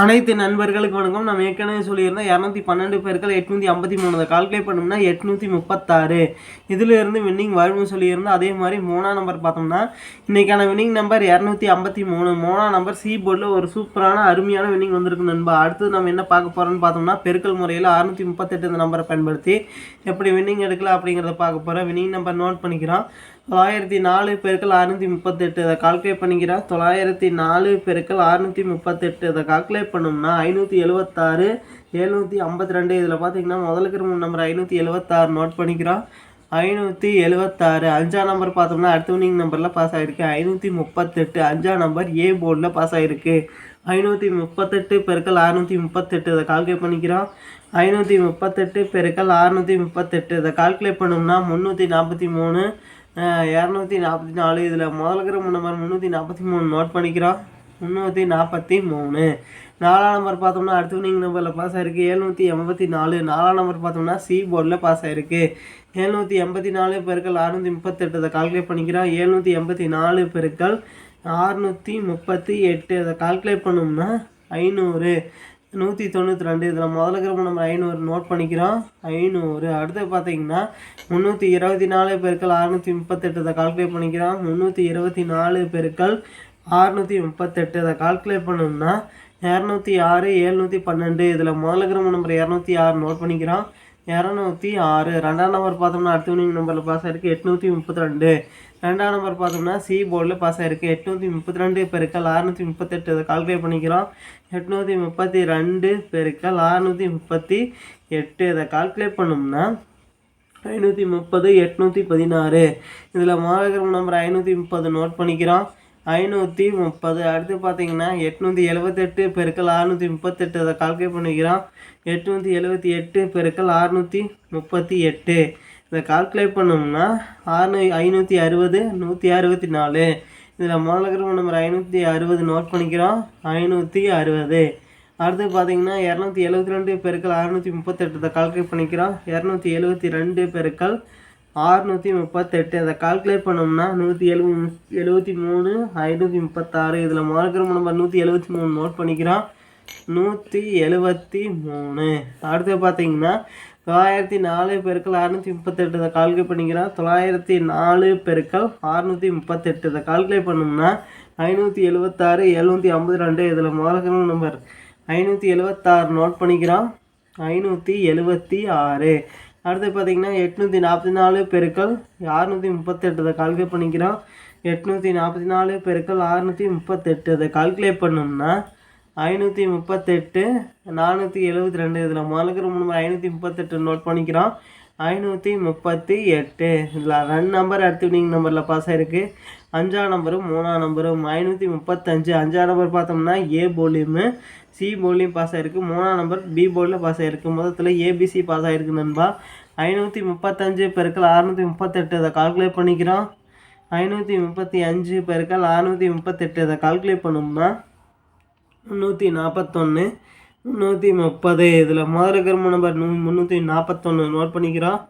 அனைத்து நண்பர்களுக்கு வணக்கம். நம்ம ஏற்கனவே சொல்லியிருந்தோம் இரநூத்தி பன்னெண்டு பேர்கள் எட்நூற்றி ஐம்பத்தி மூணு கால்குலேட் பண்ணோம்னா எட்நூற்றி முப்பத்தாறு. இதில் இருந்து வின்னிங் வரும்னு சொல்லியிருந்தோம். அதே மாதிரி மூணாம் நம்பர் பார்த்தோம்னா இன்றைக்கான வின்னிங் நம்பர் இரநூத்தி ஐம்பத்தி மூணு. மூணாம் நம்பர் சி போர்டில் ஒரு சூப்பரான அருமையான வின்னிங் வந்திருக்கு நண்பா. அடுத்து நம்ம என்ன பார்க்க போகிறோம்னு பார்த்தோம்னா பெருக்கல் முறையில் அறுநூற்றி முப்பத்தெட்டு இந்த நம்பரை பயன்படுத்தி எப்படி வின்னிங் எடுக்கலாம் அப்படிங்கிறத பார்க்க போகிறோம் வின்னிங் நம்பர் நோட் பண்ணிக்கிறோம். தொள்ளாயிரத்தி நாலு பெருக்கள் அறுநூற்றி முப்பத்தெட்டு. இதை கால்குலேட் பண்ணிக்கிறா. தொள்ளாயிரத்தி நாலு பெருக்கள் அறுநூற்றி முப்பத்தெட்டு. இதை கால்குலேட் பண்ணோம்னா ஐநூற்றி எழுபத்தாறு எழுநூற்றி ஐம்பத்தி ரெண்டு. இதில் பார்த்தீங்கன்னா முதலுக்கு இருக்கிற நம்பர் ஐநூற்றி எழுபத்தாறு நோட் பண்ணிக்கிறோம் ஐநூற்றி எழுபத்தாறு அஞ்சாம் நம்பர் பார்த்தோம்னா அடுத்த வினிங் நம்பரில் பாஸ் ஆகிருக்கு ஐநூற்றி முப்பத்தெட்டு. அஞ்சாம் நம்பர் ஏ போர்டில் பாஸ் ஆகிருக்கு ஐநூற்றி முப்பத்தெட்டு பெருக்கள் அறுநூற்றி முப்பத்தெட்டு. இதை கால்குலேட் பண்ணிக்கிறோம் ஐநூற்றி முப்பத்தெட்டு பெருக்கள் அறுநூற்றி முப்பத்தெட்டு. இதை கால்குலேட் பண்ணோம்னா முந்நூற்றி நாற்பத்தி மூணு. இரநூத்தி நாற்பத்தி நாலு. இதில் முதல்கிற நம்பர் முந்நூற்றி நாற்பத்தி மூணு நோட் பண்ணிக்கிறோம். முந்நூற்றி நாற்பத்தி மூணு. நாலாம் நம்பர் பார்த்தோம்னா அடுத்து வினிங் நம்பரில் பாஸ் ஆயிருக்கு. எழுநூற்றி எண்பத்தி நாலு. நாலாம் நம்பர் பார்த்தோம்னா சி போர்டில் பாஸ் ஆயிருக்கு. எழுநூற்றி எண்பத்தி நாலு பெருக்கள் அறுநூற்றி முப்பத்தெட்டு. அதை கால்குலேட் பண்ணிக்கிறோம். எழுநூற்றி எண்பத்தி நாலு பெருக்கள் அறுநூற்றி முப்பத்தி எட்டு. அதை கால்குலேட் பண்ணோம்னா ஐநூறு. நூற்றி தொண்ணூற்றி ரெண்டு. இதில் முதல்ல கிரம நம்ம ஐநூறு நோட் பண்ணிக்கிறோம். ஐநூறு. அடுத்து பார்த்தீங்கன்னா முந்நூற்றி இருபத்தி நாலு பெருக்கள் அறுநூற்றி முப்பத்தெட்டு இதை கால்குலேட் பண்ணிக்கிறோம். முந்நூற்றி இருபத்தி நாலு பெருக்கள் அறுநூற்றி முப்பத்தெட்டு இதை கால்குலேட் பண்ணோம்னா இரநூத்தி ஆறு எழுநூற்றி பன்னெண்டு. இதில் முதல்ல கிரம நம்பர் இரநூத்தி ஆறு நோட் பண்ணிக்கிறோம். இரநூத்தி ஆறு. ரெண்டாம் நம்பர் பார்த்தோம்னா அடுத்த வினிங் நம்பரில் பாஸ் ஆயிருக்கு எட்நூற்றி முப்பத்தி ரெண்டு ரெண்டாம் நம்பர் பார்த்தோம்னா சி போர்டில் பாஸ் ஆயிருக்கு எட்நூற்றி முப்பத்தி ரெண்டு பெருக்கள் அறுநூற்றி முப்பத்தெட்டு. அதை கால்குலேட் பண்ணிக்கிறோம். எட்நூற்றி முப்பத்தி ரெண்டு பெருக்கள் அறுநூற்றி முப்பத்தி எட்டு இதை கால்குலேட் பண்ணோம்னா ஐநூற்றி முப்பது எட்நூற்றி பதினாறு. இதில் மாநகரம் நம்பர் ஐநூற்றி முப்பது நோட் பண்ணிக்கிறோம். ஐநூற்றி முப்பது. அடுத்து பார்த்தீங்கன்னா எட்நூற்றி எழுபத்தெட்டு பெருக்கள் அறுநூற்றி முப்பத்தெட்டு. அதை கால்குலேட் பண்ணிக்கிறோம். எட்நூற்றி எழுபத்தி எட்டு பெருக்கள் அறுநூற்றி முப்பத்தி எட்டு. இதை கால்குலேட் பண்ணோம்னா ஆறுநூ ஐநூற்றி அறுபது நூற்றி அறுபத்தி நாலு. இதில் மாநகரம் நம்பர் ஐநூற்றி அறுபது நோட் பண்ணிக்கிறோம். ஐநூற்றி அறுபது. அடுத்து பார்த்தீங்கன்னா இரநூத்தி எழுபத்தி ரெண்டு பெருக்கள் அறுநூற்றி முப்பத்தெட்டு. இதை கால்குலேட் பண்ணிக்கிறோம். இரநூத்தி எழுபத்தி ரெண்டு பெருக்கள் ஆறுநூற்றி முப்பத்தெட்டு. அதை கால்குலேட் பண்ணோம்னா நூற்றி எழுப எழுபத்தி மூணு ஐநூற்றி முப்பத்தாறு. இதில் மார்க்கிற நம்பர் நூற்றி எழுபத்தி மூணு நோட் பண்ணிக்கிறோம். நூற்றி எழுபத்தி மூணு. அடுத்து பார்த்தீங்கன்னா தொள்ளாயிரத்தி நாலு பெருக்கள் அறுநூற்றி முப்பத்தெட்டு இதை கால்குலேட் பண்ணிக்கிறோம். தொள்ளாயிரத்தி நாலு பெருக்கள் அறுநூற்றி முப்பத்தெட்டு. இதை கால்குலேட் பண்ணோம்னா ஐநூற்றி எழுபத்தாறு எழுநூற்றி ஐம்பது ரெண்டு. இதில் மார்க்கிற நம்பர் ஐநூற்றி எழுபத்தாறு நோட் பண்ணிக்கிறோம். ஐநூற்றி எழுபத்தி ஆறு. அடுத்து பார்த்தீங்கன்னா எட்நூற்றி நாற்பத்தி நாலு பெருக்கள் அறுநூற்றி முப்பத்தெட்டு. அதை கால்குலேட் பண்ணிக்கிறோம். எட்நூற்றி நாற்பத்தி நாலு பெருக்கள் அறுநூற்றி முப்பத்தெட்டு. அதை கால்குலேட் பண்ணோம்னா ஐநூற்றி முப்பத்தெட்டு நானூற்றி எழுபத்தி ரெண்டு. இதில் முதலுக்கு மூணு ஐநூற்றி முப்பத்தெட்டு நோட் பண்ணிக்கிறோம். ஐநூற்றி முப்பத்தி எட்டு. இதில் ரெண்டு நம்பர் அடுத்து வினிங் நம்பரில் பாஸ் ஆகிருக்கு அஞ்சாம் நம்பரும் மூணாம் நம்பரும் ஐநூற்றி முப்பத்தஞ்சு. அஞ்சாம் நம்பர் பார்த்தோம்னா ஏ போலியுமு சி போலியும் பாஸ் ஆகிருக்கு மூணாம் நம்பர் பி போலில் பாஸ் ஆகிருக்கு மொத்தத்தில் ஏபிசி பாஸ் ஆகிருக்கு நண்பா. ஐநூற்றி முப்பத்தஞ்சு பெருக்கள் அறுநூற்றி முப்பத்தெட்டு. அதை கால்குலேட் பண்ணிக்கிறோம். ஐநூற்றி முப்பத்தி அஞ்சு பெருக்கள் அறுநூற்றி முப்பத்தெட்டு. அதை கால்குலேட் பண்ணோம்னா முந்நூற்றி நாற்பத்தொன்று முந்நூற்றி முப்பது. இதில் முதல் இருக்கிற நம்பர் நூ முந்நூற்றி நாற்பத்தொன்று நோட் பண்ணிக்கிறோம்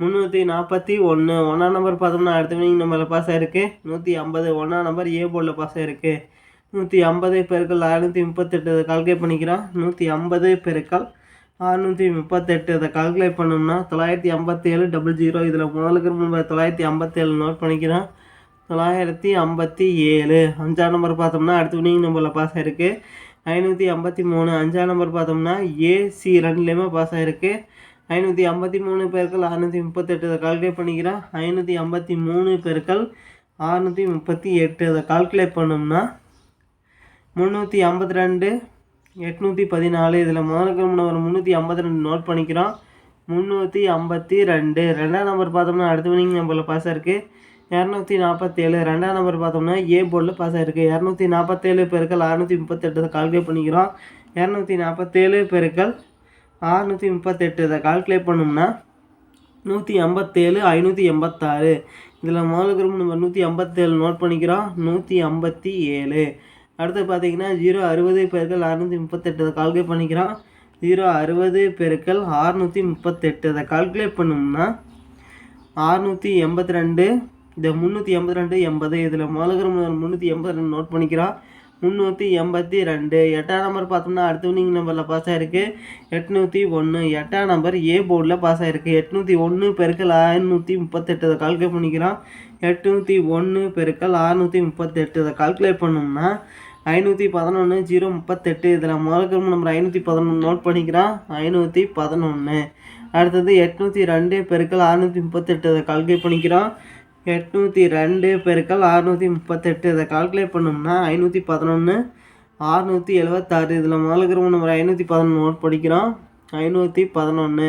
முந்நூற்றி நாற்பத்தி ஒன்று ஒன்றாம் நம்பர் பார்த்தோம்னா அடுத்த வினிங் நம்பரில் பாஸ் ஆகிருக்கு நூற்றி ஐம்பது. ஒன்றாம் நம்பர் ஏ போர்டில் பாஸ் ஆகிருக்கு நூற்றி ஐம்பது பெருக்கள் அறுநூற்றி முப்பத்தெட்டு. அதை கால்குலேட் பண்ணிக்கிறோம் நூற்றி ஐம்பது பெருக்கள் அறுநூற்றி முப்பத்தெட்டு. அதை கால்குலேட் பண்ணோம்னா தொள்ளாயிரத்தி ஐம்பத்தேழு டபுள் ஜீரோ இதில் முதலுக்கு நம்பர் தொள்ளாயிரத்தி ஐம்பத்தேழு. நோட் பண்ணிக்கிறோம் தொள்ளாயிரத்தி ஐம்பத்தி ஏழு. அஞ்சாம் நம்பர் பார்த்தோம்னா அடுத்த வினிங் நம்பரில் பாஸ் ஆகிருக்கு ஐநூற்றி ஐம்பத்தி மூணு. அஞ்சாம் நம்பர் பார்த்தோம்னா ஏசி ரெண்டுலேயுமே பாஸ் ஆகிருக்கு ஐநூற்றி ஐம்பத்தி மூணு பேருக்கள் அறுநூற்றி முப்பத்தெட்டு. இதை கால்குலேட் பண்ணிக்கிறேன். ஐநூற்றி ஐம்பத்தி மூணு பேருக்கள் அறுநூற்றி முப்பத்தி எட்டு. அதை கால்குலேட் பண்ணோம்னா முந்நூற்றி ஐம்பத்தி ரெண்டு எட்நூற்றி பதினாலு. இதில் முதல் நம்பர் முந்நூற்றி ஐம்பத்தி ரெண்டு நோட் பண்ணிக்கிறோம். முந்நூற்றி ஐம்பத்தி ரெண்டு. ரெண்டாம் நம்பர் பார்த்தோம்னா அடுத்த வினிங் நம்பரில் பாஸ் இருக்குது இரநூத்தி நாற்பத்தேழு ரெண்டாம் நம்பர் பார்த்தோம்னா ஏ போர்டில் பாஸ் ஆகிருக்கு இரநூத்தி நாற்பத்தேழு பெருக்கள் அறுநூற்றி முப்பத்தெட்டு கால்குலேட் பண்ணிக்கிறோம். இரநூத்தி நாற்பத்தேழு பெருக்கள் அறுநூற்றி முப்பத்தெட்டு இதை கால்குலேட் பண்ணோம்னா நூற்றி ஐம்பத்தேழு ஐநூற்றி எண்பத்தாறு. இதில் முதல் குரூப் நம்பர் நூற்றி ஐம்பத்தேழு நோட் பண்ணிக்கிறோம். நூற்றி ஐம்பத்தி ஏழு. அடுத்து பார்த்தீங்கன்னா ஜீரோ அறுபது பெருக்கள் அறுநூற்றி முப்பத்தெட்டு அதை கால்குலேட் பண்ணிக்கிறோம். ஜீரோ அறுபது பெருக்கள் அறுநூற்றி முப்பத்தெட்டு அதை கால்குலேட் பண்ணோம்னா அறுநூற்றி எண்பத்தி ரெண்டு இந்த முந்நூற்றி எண்பத்தி ரெண்டு எண்பது இதில் முதல்கிற முந்நூற்றி எண்பத்தி ரெண்டு நோட் பண்ணிக்கிறோம் முந்நூற்றி எண்பத்தி ரெண்டு. எட்டாம் நம்பர் பார்த்தோம்னா அடுத்த வினிங் நம்பரில் பாஸ் ஆகிருக்கு எட்நூற்றி ஒன்று எட்டாம் நம்பர் ஏ போர்டில் பாஸ் ஆகிருக்கு எட்நூற்றி ஒன்று பெருக்கல் ஐநூற்றி முப்பத்தெட்டு அதை கால்குலேட் பண்ணிக்கிறோம் எட்நூற்றி ஒன்று பெருக்கல் ஆறுநூற்றி முப்பத்தெட்டு இதை கால்குலேட் பண்ணோம்னா ஐநூற்றி பதினொன்று ஜீரோ முப்பத்தெட்டு இதில் முதல் நம்பர் ஐநூற்றி பதினொன்று நோட் பண்ணிக்கிறோம் ஐநூற்றி பதினொன்று அடுத்தது எட்நூற்றி ரெண்டு பெருக்கல் அறுநூற்றி முப்பத்தெட்டு அதை கால்குலேட் பண்ணிக்கிறோம் எட்நூற்றி ரெண்டு பெருக்கள் அறுநூற்றி முப்பத்தெட்டு. இதை கால்குலேட் பண்ணோம்னா ஐநூற்றி பதினொன்று அறுநூற்றி எழுபத்தாறு இதில் முதலுக்கிற நம்பர் ஐநூற்றி பதினொன்று நோட் படிக்கிறோம். ஐநூற்றி பதினொன்று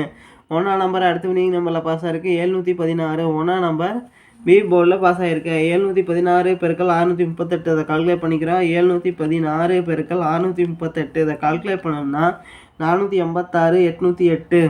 ஒன்றாம் நம்பர் அடுத்த வினிங் நம்பரில் பாஸ் ஆகிருக்கு ஏழ்நூற்றி பதினாறு. ஒன்றாம் நம்பர் பி போர்டில் பாஸ் ஆகிருக்கு ஏழ்நூற்றி பதினாறு பெருக்கல் அறுநூற்றி முப்பத்தெட்டு. இதை கால்குலேட் பண்ணிக்கிறோம். ஏழ்நூற்றி பதினாறு பெருக்கள் அறுநூற்றி முப்பத்தெட்டு. இதை கால்குலேட் பண்ணோம்னா நானூற்றி எண்பத்தாறு எட்நூற்றி எட்டு.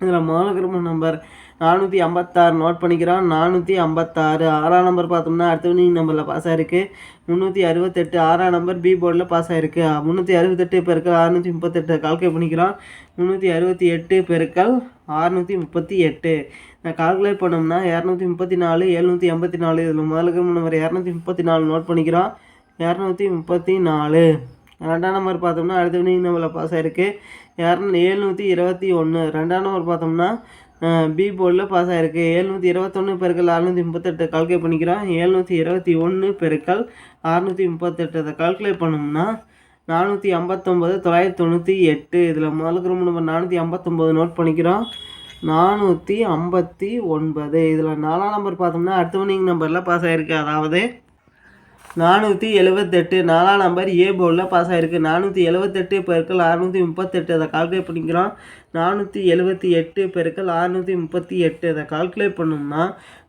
இதில் முதல்ல நம்பர் நானூற்றி ஐம்பத்தாறு நோட் பண்ணிக்கிறோம். நானூற்றி ஐம்பத்தாறு. ஆறாம் நம்பர் பார்த்தோம்னா அடுத்த வினிங் நம்பரில் பாஸ் ஆகிருக்கு முந்நூற்றி அறுபத்தெட்டு. ஆறாம் நம்பர் பி போர்டில் பாஸ் ஆகிருக்கு முந்நூற்றி அறுபத்தெட்டு பெருக்கள் அறுநூற்றி முப்பத்தெட்டு. கால்குலேட் பண்ணிக்கிறோம். முந்நூற்றி அறுபத்தி எட்டு பெருக்கள் அறுநூற்றி முப்பத்தி எட்டு. நான் கால்குலேட் பண்ணோம்னா இரநூத்தி முப்பத்தி நாலு எழுநூற்றி எண்பத்தி நாலு. இதில் முதலுக்கு நம்பர் இரநூத்தி முப்பத்தி நாலு நோட் பண்ணிக்கிறோம். இரநூத்தி முப்பத்தி நாலு. ரெண்டாம் நம்பர் பார்த்தோம்னா அடுத்த வினிங் நம்பரில் பாஸ் ஆகிருக்கு இரநூ எழுநூற்றி இருபத்தி ஒன்று ரெண்டாம் நம்பர் பார்த்தோம்னா பி போர்டில் பாஸ் ஆகிருக்கு ஏழ்நூற்றி இருபத்தொன்று பெருக்கள் அறுநூற்றி முப்பத்தெட்டு கால்குலேட் பண்ணிக்கிறோம். ஏழ்நூற்றி இருபத்தி ஒன்று பெருக்கள் அறுநூற்றி முப்பத்தெட்டு. கால்குலேட் பண்ணோம்னா நானூற்றி ஐம்பத்தொம்பது தொள்ளாயிரத்தி தொண்ணூற்றி எட்டு. இதில் முதலுக்கு ரொம்ப நம்பர் நானூற்றி ஐம்பத்தொம்பது நோட் பண்ணிக்கிறோம். நானூற்றி ஐம்பத்தி ஒன்பது. இதில் நாலாம் நம்பர் பார்த்தோம்னா அடுத்த வினிங் நம்பரில் பாஸ் ஆகிருக்கு அதாவது நானூற்றி எழுபத்தெட்டு நாலாம் நம்பர் ஏ போர்டில் பாஸ் ஆகிருக்கு நானூற்றி எழுபத்தெட்டு பெருக்கள் அறுநூற்றி முப்பத்தெட்டு. அதை கால்குலேட் பண்ணிக்கிறோம். நானூற்றி எழுபத்தி எட்டு பெருக்கள் அறுநூற்றி முப்பத்தி எட்டு. அதை கால்குலேட் பண்ணோம்னா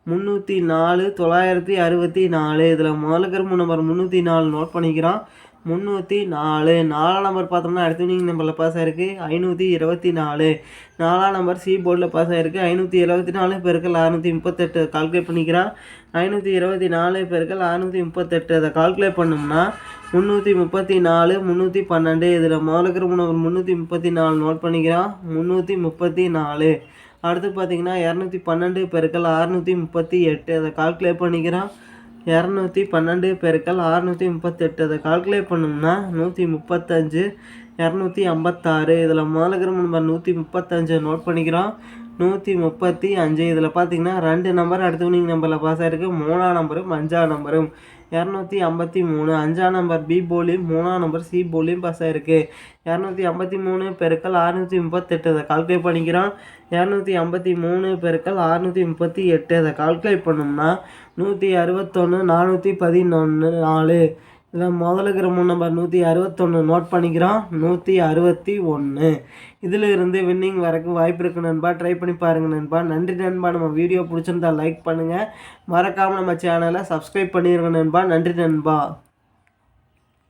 முந்நூற்றி நாலு தொள்ளாயிரத்தி அறுபத்தி நாலு. இதில் முதல்ல நம்பர் முந்நூற்றி நாலு நோட் பண்ணிக்கிறோம். முந்நூற்றி நாலு. நாலாம் நம்பர் பார்த்தோம்னா அடுத்த வினிங் நம்பரில் பாஸ் ஆகிருக்கு ஐநூற்றி இருபத்தி நாலு. நாலாம் நம்பர் சி போர்டில் பாஸ் ஆகிருக்கு ஐநூற்றி இருபத்தி நாலு பெருக்கள் அறுநூற்றி முப்பத்தெட்டு. கால்குலேட் பண்ணிக்கிறான் ஐநூற்றி இருபத்தி நாலு பெருக்கள் அறுநூற்றி முப்பத்தெட்டு. அதை கால்குலேட் பண்ணோம்னா முந்நூற்றி முப்பத்தி நாலு முந்நூற்றி பன்னெண்டு. இதில் முதலுக்கிற நம்பர் முந்நூற்றி முப்பத்தி நாலு நோட் பண்ணிக்கிறான் முந்நூற்றி முப்பத்தி நாலு. அடுத்து பார்த்தீங்கன்னா இரநூத்தி பன்னெண்டு பெருக்கள் அறுநூற்றி முப்பத்தி எட்டு. அதை கால்குலேட் பண்ணிக்கிறான் இரநூத்தி பன்னெண்டு பெருக்கள் அறுநூற்றி முப்பத்தெட்டு. அதை கால்குலேட் பண்ணோம்னா நூற்றி முப்பத்தஞ்சு இரநூத்தி ஐம்பத்தாறு. இதில் முதலுக்கிற நம்பர் நூற்றி முப்பத்தஞ்சை நோட் பண்ணிக்கிறோம். நூற்றி முப்பத்தி அஞ்சு. இதில் பார்த்தீங்கன்னா ரெண்டு நம்பர் அடுத்து நீங்கள் நம்பரில் பாஸ் ஆகிருக்கு மூணாம் நம்பரும் அஞ்சாம் நம்பரும் இரநூத்தி ஐம்பத்தி மூணு. அஞ்சாம் நம்பர் பி போலியும் மூணாம் நம்பர் சி போலியும் பாஸ் ஆகிருக்கு இரநூத்தி ஐம்பத்தி மூணு பெருக்கள் அறுநூற்றி முப்பத்தெட்டு. அதை கால்குலேட் பண்ணிக்கிறோம். இரநூத்தி ஐம்பத்தி மூணு பெருக்கள் அறுநூற்றி முப்பத்தி எட்டு. அதை கால்குலேட் பண்ணோம்னா நூற்றி அறுபத்தொன்று நானூற்றி பதினொன்று நாலு. இதில் முதல்ல இருக்கிற மூணு நம்பர் நூற்றி அறுபத்தொன்று நோட் பண்ணிக்கிறோம். நூற்றி அறுபத்தி ஒன்று இதில் இருந்து வின்னிங் வரக்கு வாய்ப்பு இருக்குது நண்பா. ட்ரை பண்ணி பாருங்கள் நண்பா. நன்றி நண்பா. நம்ம வீடியோ பிடிச்சிருந்தா லைக் பண்ணுங்கள் மறக்காமல் நம்ம சேனலை சப்ஸ்கிரைப் பண்ணிடுங்க நண்பா. நன்றி நண்பா.